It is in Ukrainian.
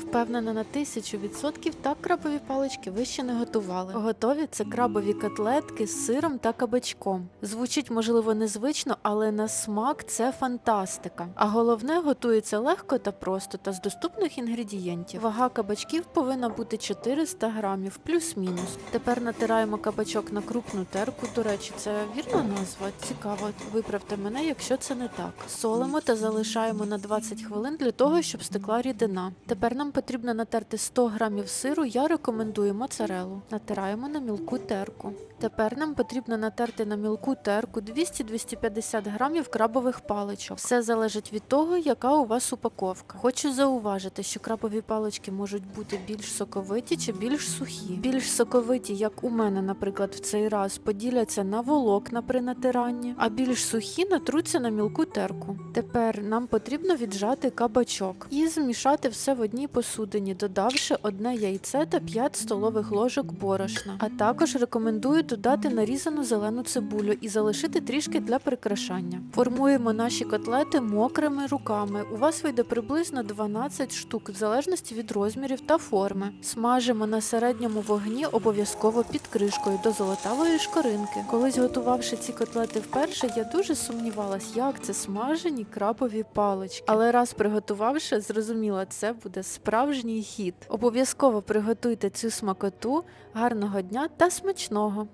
Впевнена на тисячу відсотків, так крабові палички ви ще не готували. Готові це крабові котлетки з сиром та кабачком. Звучить, можливо, незвично, але на смак це фантастика. А головне, готується легко та просто та з доступних інгредієнтів. Вага кабачків повинна бути 400 грамів, плюс-мінус. Тепер натираємо кабачок на крупну терку. До речі, це вірна назва? Цікаво. Виправте мене, якщо це не так. Солимо та залишаємо на 20 хвилин для того, щоб стекла рідина. Тепер нам потрібно натерти 100 грамів сиру. Я рекомендую моцарелу. Натираємо на мілку терку. Тепер нам потрібно натерти на мілку терку 200-250 грамів крабових паличок. Все залежить від того, яка у вас упаковка. Хочу зауважити, що крабові палички можуть бути більш соковиті чи більш сухі. Більш соковиті, як у мене, наприклад, в цей раз, поділяться на волокна при натиранні, а більш сухі натруться на мілку терку. Тепер нам потрібно віджати кабачок і змішати все в одній посудині, додавши одне яйце та 5 столових ложок борошна. А також рекомендую додати нарізану зелену цибулю і залишити трішки для прикрашання. Формуємо наші котлети мокрими руками. У вас вийде приблизно 12 штук, в залежності від розмірів та форми. Смажимо на середньому вогні обов'язково під кришкою до золотавої шкоринки. Колись готувавши ці котлети вперше, я дуже сумнівалась, як це смажені крабові палички. Але раз приготувавши, зрозуміла, це буде справжній хід. Обов'язково приготуйте цю смакоту. Гарного дня та смачного!